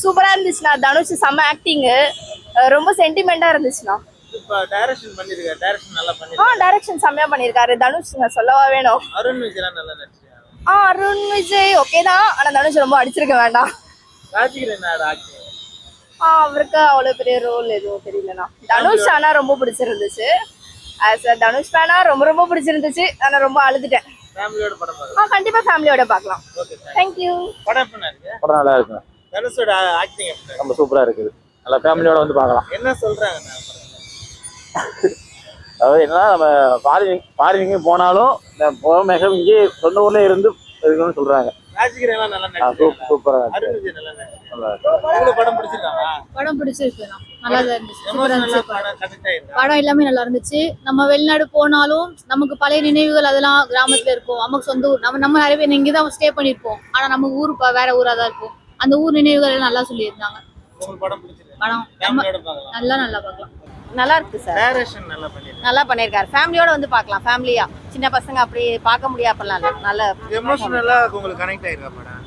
சூப்பரா இருந்துச்சுண்ணா. தனுஷ் செம்ம ஆக்டிங் ரொம்ப சென்டிமெண்டா இருந்துச்சுண்ணா. பண்ணிருக்காரு ஆ பண்ணிருக்காரு டைரக்ஷன் செம்மையா பண்ணியிருக்காரு தனுஷ் சொல்லவா வேணும்? அருண் ஆ அருண் விஜய் ஓகே தான். ஆனா தனுஷ் ரொம்ப அடிச்சிருக்க வேண்டாம். அவருக்கு அவ்வளவு பெரிய ரோல் எதுவும் தெரியலண்ணா. தனுஷ் ஆனா ரொம்ப பிடிச்சிருந்துச்சு. ஆஸ் தனுஷ் ஃபேனா ரொம்ப ரொம்ப பிடிச்சிருந்துச்சு. ஆனா ரொம்ப அழுதுட்டேன். ஃபேமிலியோட படம் பார்க்கலாம். கண்டிப்பா ஃபேமிலியோட பார்க்கலாம். ஓகே தேங்க்யூ படம் எப்படி இருக்கு? படம் நல்லா இருக்குங்க தனுஷோட ஆக்டிங் எப்படி இருக்கு? ரொம்ப சூப்பரா இருக்குது. நல்லா ஃபேமிலியோட வந்து பார்க்கலாம். என்ன சொல்றாங்க நான் அதாவது என்னன்னா நம்ம ஃபாரின் ஃபாரினுக்கு போனாலும் இந்த போமேகம் இங்கே சொந்த ஊர்ல இருந்து இருக்கணும்னு சொல்றாங்க. ராஜகிரன்லாம் நல்லா ஆ, சூப்- நடிச்சிருக்காங்க சூப்பரா இருக்கு படம் பிடிச்சிருக்காங்க? படம் பிடிச்சிருக்குண்ணா நல்லா தான் இருந்துச்சு சூப்பரா எமோஷனலா இருந்துச்சு படம். கனெக்ட் ஆயிருக்கா படம் எல்லாமே நல்லா இருந்துச்சு. நம்ம வெளிநாடு போனாலும் நமக்கு பழைய நினைவுகள் அதெல்லாம் கிராமத்துல இருக்கும். நமக்கு சொந்த ஊர் நம்ம நம்ம நிறைய பேர் இங்கே தான் ஸ்டே பண்ணியிருப்போம். ஆனா நமக்கு ஊர் வேற ஊரா தான் இருக்கும். அந்த ஊர் நினைவுகள் எல்லாம் நல்லா சொல்லியிருந்தாங்க. உங்களுக்கு படம் நம்ம நல்லா நல்லா பார்க்கலாம். நல்லா இருக்கு சார் டைரக்ஷன் நல்லா பண்ணியிருக்காரு. ஃபேமிலியோட வந்து பார்க்கலாம். ஃபேமிலியா சின்ன பசங்க அப்படி பார்க்க முடியாப்பெல்லாம் இல்லை. நல்ல எமோஷனலா உங்களுக்கு கனெக்ட் ஆயிருக்கா படம்?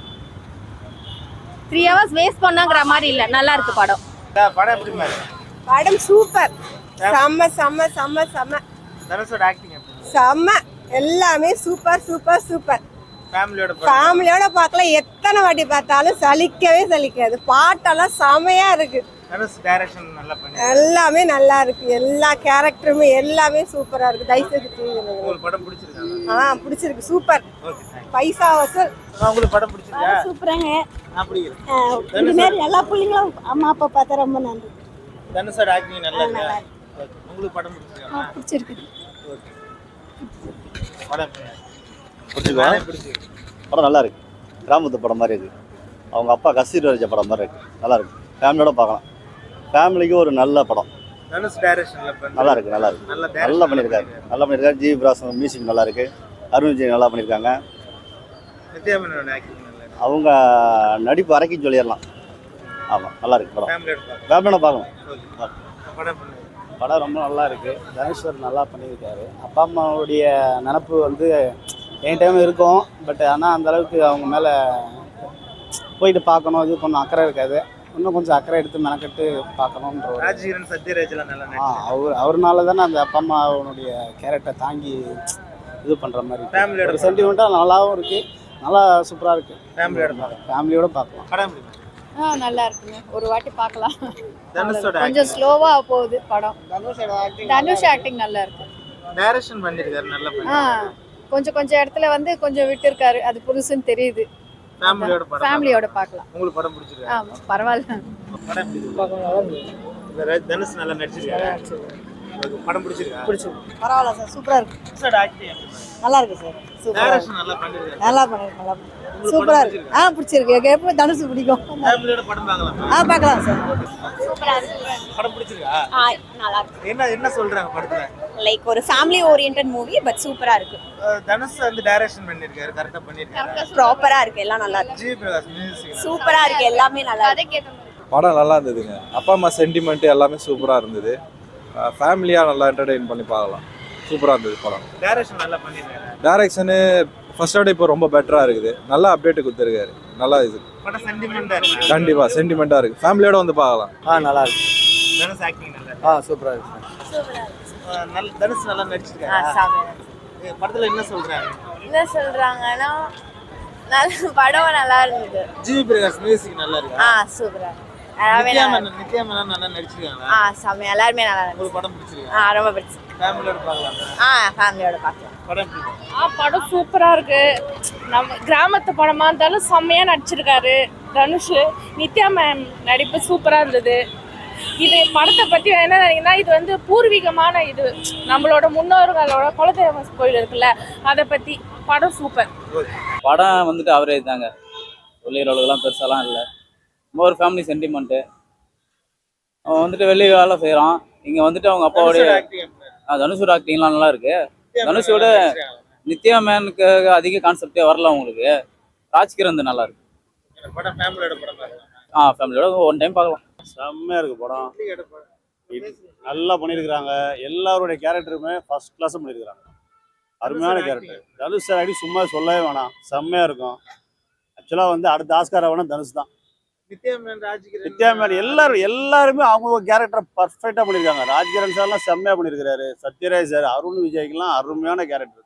த்ரீ ஹவர்ஸ் வேஸ்ட் பண்ணாங்கிற மாதிரி இல்லை. நல்லா இருக்கு படம். படம் சூப்பர். செம்ம செம்ம செம்ம செம்ம. செம்ம. எல்லாமே சூப்பர் சூப்பர் சூப்பர். ஃபேமிலியோட பார்க்கலாம் எத்தனை வாட்டி பார்த்தாலும் சலிக்கவே சலிக்காது. பாட்டெல்லாம் செமையா இருக்கு. தனுஷ் டைரக்ஷன் நல்லா பண்ணி எல்லாமே நல்லா இருக்கு. எல்லா கேரக்டருமே எல்லாமே சூப்பரா இருக்கு. தூங்குங்க. உங்களுக்கு படம் பிடிச்சிருக்காங்க ஆ பிடிச்சிருக்கு. சூப்பர் பைசா வசூல். உங்களுக்கு படம் பிடிச்சிருக்கா? சூப்பராங்க. இது மாதிரி எல்லா பிள்ளைங்களும் அம்மா அப்பா பார்த்தா ரொம்ப நன்றி. தனுஷோட ஆக்டிங் நல்லா இருக்கா? உங்களுக்கு படம் பிடிச்சிருக்கா? பிடிச்சிருக்கு. ஓகே படம்? பிடிச்சிருக்கா? படம் நல்லா இருக்கு. கிராமத்து படம் மாதிரி இருக்கு. அவங்க அப்பா கஸ்தூரி வரைச்ச படம் மாதிரி இருக்கு. நல்லா இருக்கு. ஃபேமிலியோட பார்க்கலாம். ஃபேமிலிக்கு ஒரு நல்ல படம். தனுஷ் டைரக்ஷன்ல நல்லா இருக்கு நல்லா இருக்கு. நல்ல நல்லா பண்ணியிருக்காரு. நல்லா பண்ணியிருக்காரு. ஜி பிராசன் மியூசிக் நல்லா இருக்கு. அருண் விஜய் நல்லா பண்ணியிருக்காங்க அவங்க நடிப்பு அரைக்கி சொல்லிடலாம். ஆமாம் நல்லா இருக்கு படம். ஃபேமிலியோட ஓகே. படம் ரொம்ப நல்லா இருக்கு. தனுஷ்வர் நல்லா பண்ணியிருக்காரு. அப்பா அம்மாவுடைய நினப்பு வந்து என் டைம் இருக்கும். பட் ஆனால் அந்த அளவுக்கு அவங்க மேலே போயிட்டு பார்க்கணும். இது பண்ணணும் அக்கறை இருக்காது. இன்னும் கொஞ்சம் அக்கறை எடுத்து மெனக்கட்டு பார்க்கணுன்ற ஒரு ராஜகிரன் சத்யராஜ்லாம் நல்லா ஆ அவர் அவர்னால தானே அந்த அப்பா அம்மாவுடைய கேரக்டர் தாங்கி இது பண்ணுற மாதிரி ஒரு சென்டிமெண்ட்டாக நல்லாவும் இருக்கு. நல்லா சூப்பராக இருக்கு. ஃபேமிலியோட பார்க்கலாம். ஃபேமிலியோட பார்க்கலாம். படம்? ஆ நல்லா இருக்குங்க. ஒரு வாட்டி பார்க்கலாம். தனுஷோட கொஞ்சம் ஸ்லோவா போகுது படம். தனுஷ் ஆக்டிங் நல்லா இருக்கு. டைரக்ஷன் பண்ணிருக்காரு நல்லா பண்ணி. ஆ கொஞ்சம் கொஞ்சம் இடத்துல வந்து கொஞ்சம் விட்டு இருக்காரு அது புதுசுன்னு தெரியுது. ஃபேமிலியோட ஃபேமிலியோட பார்க்கலாம். உங்களுக்கு படம் பிடிச்சிருக்கா? ஆ பரவாயில்ல. படம் இருக்கு? ர- தனுஷ் நல்லா நடிச்சிருக்காரு? படம் பிடிச்சிருக்கா? பரவாயில்ல சார் சூப்பரா இருக்கு. தனுஷோட ஆக்டிங்? நல்லா இருக்கு சார் சூப்பரா டைரக்ஷன் நல்லா பண்ணிருக்காரு. நல்லா பண்ணிருக்கு நல்லா சூப்பரா இருக்கு. ஆ பிடிச்சிருக்கு. எப்போ தனுசு பிடிக்கும். ஃபேமிலியோட படம் பார்க்கலாம். ஆ பார்க்கலாம் சார். பிடிச்சிருக்கா நல்லா இருக்கு. என்ன என்ன சொல்றாங்க படத்துல? லைக் ஒரு ஃபேமிலி ஓரியன்ட் மூவி பட் சூப்பரா இருக்கு. தனுஷ் வந்து டைரக்ஷன் பண்ணிருக்காரு கரெக்டா பண்ணிருக்காரு? ப்ராப்பரா இருக்கு எல்லாம் நல்லா இருக்கு. ஜி பிரகாஷ் மியூசிக் சூப்பரா இருக்கு எல்லாமே நல்லா இருக்கு. படம் நல்லா இருந்ததுங்க. அப்பா அம்மா சென்டிமெண்ட் எல்லாமே சூப்பராக இருந்தது. ஃபேமிலியாக நல்லா என்டர்டெயின் பண்ணி பார்க்கலாம். சூப்பராக இருந்தது படம். டைரக்ஷன் நல்லா பண்ணிருக்காரு? டைரக்ஷனு ஃபர்ஸ்டோட இப்போ ரொம்ப பெட்டராக இருக்குது. நல்லா அப்டேட் கொடுத்துருக்காரு. நல்லா இது. படம் சென்டிமெண்டா இருக்கு. ஃபேமிலியோட வந்து பார்க்கலாம். ஆ நல்லா இருக்கு. தனுஷ் ஆக்டிங் நல்லா இருக்கு. ஆ சூப்பராக இருக்கு நல்ல தனுஷ் நல்லா நடிச்சிருக்காரு? ஏ, படத்துல என்ன சொல்றாங்க என்ன சொல்றாங்கன்னா நல்ல படம் நல்லா இருந்தது. ஜி பிரகாஷ் மியூசிக் நல்லா இருக்கு? ஆ சூப்பரா நல்லா நடிச்சிருக்காங்களா? ஆ செம்ம எல்லாருமே நல்லா உங்களுக்கு படம் பிடிச்சிருக்கா? ஆ ரொம்ப பிடிச்சி ஃபேமிலியோட பார்க்கலாம்? ஆ ஃபேமிலியோட பார்க்கலாம். படம்? ஆ படம் சூப்பரா இருக்கு. நம்ம கிராமத்து படமா இருந்தாலும் செம்மையா நடிச்சிருக்காரு தனுஷ். நித்யா மேம் நடிப்பு சூப்பரா இருந்தது. இது படத்தை பத்தி என்ன நினைக்கிறேன்னா இது வந்து பூர்வீகமான இது. நம்மளோட முன்னோர்களோட குலதெய்வ கோயில் இருக்குல்ல அதை பத்தி படம் சூப்பர். படம் வந்துட்டு அவரே தாங்க. சொல்லிடுற அளவுக்குலாம் பெருசாலாம் இல்லை. ரொம்ப ஒரு ஃபேமிலி சென்டிமெண்ட்டு அவன் வந்துட்டு வெளியே வேலை செய்கிறான் இங்கே வந்துட்டு அவங்க அப்பாவுடைய தனுஷோட ஆக்டிங்லாம் நல்லா இருக்கு. தனுஷோட? நித்யா மேனுக்கு அதிக கான்செப்டே வரல உங்களுக்கு ராஜ்கிரந்த் நல்லா இருக்கு. இந்த படம் ஃபேமிலியோட படம் பார்க்கலாம் ஆ ஃபேமிலியோட ஒன் டைம் பார்க்கலாம் செம்மையாக இருக்கு படம். நல்லா பண்ணியிருக்கிறாங்க எல்லாருடைய கேரக்டருமே ஃபர்ஸ்ட் கிளாஸ் பண்ணியிருக்கிறாங்க அருமையான கேரக்டர் தனுஷ் சார் அடி சும்மா சொல்லவே வேணாம். செம்மையாக இருக்கும். ஆக்சுவலாக வந்து அடுத்த ஆஸ்கார் வேணா தனுஷ் தான். நித்யா மேன் ராஜ்கிரண். நித்யா மேனன் எல்லாரும் எல்லாருமே அவங்க கேரக்டர் பர்ஃபெக்டாக பண்ணியிருக்காங்க ராஜ்கிரண் சார்லாம் செம்மையாக பண்ணியிருக்கிறாரு சத்யராஜ் சார் அருண் விஜய்க்குலாம் அருமையான கேரக்டர்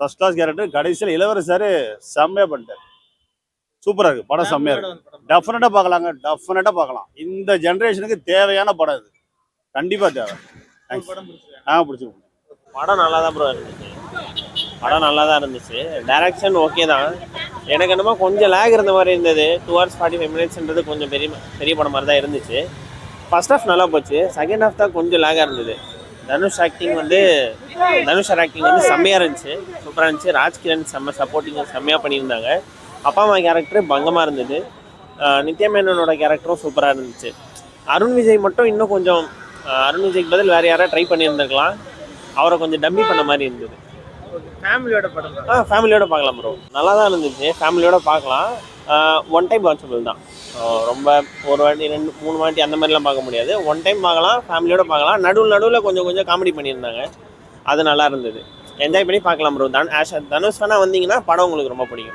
ஃபர்ஸ்ட் கிளாஸ் கேரக்டர் கடைசியில் இளவரசர் செம்மையாக பண்ணிட்டார். சூப்பராக இருக்குது படம் செம்மையாக இருக்கு. டெஃபினட்டாக பார்க்கலாங்க. டெஃபினட்டாக பார்க்கலாம். இந்த ஜென்ரேஷனுக்கு தேவையான படம் இது. கண்டிப்பாக தேவை. ஆ பிடிச்சிருக்கோம். படம் நல்லா தான் ப்ரோ இருந்துச்சு. படம் நல்லா தான் இருந்துச்சு. டைரக்ஷன் ஓகே தான். எனக்கு என்னமோ கொஞ்சம் லேக் இருந்த மாதிரி இருந்தது. டூ ஹவர்ஸ் ஃபார்ட்டி ஃபைவ் மினிட்ஸ்ன்றது கொஞ்சம் பெரிய பெரிய படம் மாதிரி தான் இருந்துச்சு. ஃபர்ஸ்ட் ஹாஃப் நல்லா போச்சு. செகண்ட் ஹாஃப் தான் கொஞ்சம் லேகாக இருந்தது. தனுஷ் ஆக்டிங் வந்து தனுஷ் ஆக்டிங் வந்து செம்மையாக இருந்துச்சு. சூப்பராக இருந்துச்சு. ராஜ்கிரண் செம்ம சப்போர்ட்டிங் செம்மையாக பண்ணியிருந்தாங்க. அப்பா அம்மா கேரக்டர் பங்கமாக இருந்தது. ஆஹ் நித்யா மேனனோட கேரக்டரும் சூப்பராக இருந்துச்சு. அருண் விஜய் மட்டும் இன்னும் கொஞ்சம் அருண் விஜய்க்கு பதில் வேறு யாராவது ட்ரை பண்ணியிருந்திருக்கலாம். அவரை கொஞ்சம் டம்மி பண்ண மாதிரி இருந்தது. ஃபேமிலியோட படம் ஆ ஃபேமிலியோட பார்க்கலாம் ப்ரோ நல்லா தான் இருந்துச்சு. ஃபேமிலியோட பார்க்கலாம். ஒன் டைம் வாட்சபிள் தான். ரொம்ப ஒரு வாட்டி ரெண்டு மூணு வாட்டி அந்த மாதிரிலாம் பார்க்க முடியாது. ஒன் டைம் பார்க்கலாம் ஃபேமிலியோட பார்க்கலாம். நடுவில் நடுவில் கொஞ்சம் கொஞ்சம் காமெடி பண்ணியிருந்தாங்க. அது நல்லா இருந்தது. என்ஜாய் பண்ணி பார்க்கலாம் ப்ரோ தன் ஆஷ் தனுஷ் வேணா வந்தீங்கன்னா படம் உங்களுக்கு ரொம்ப பிடிக்கும்.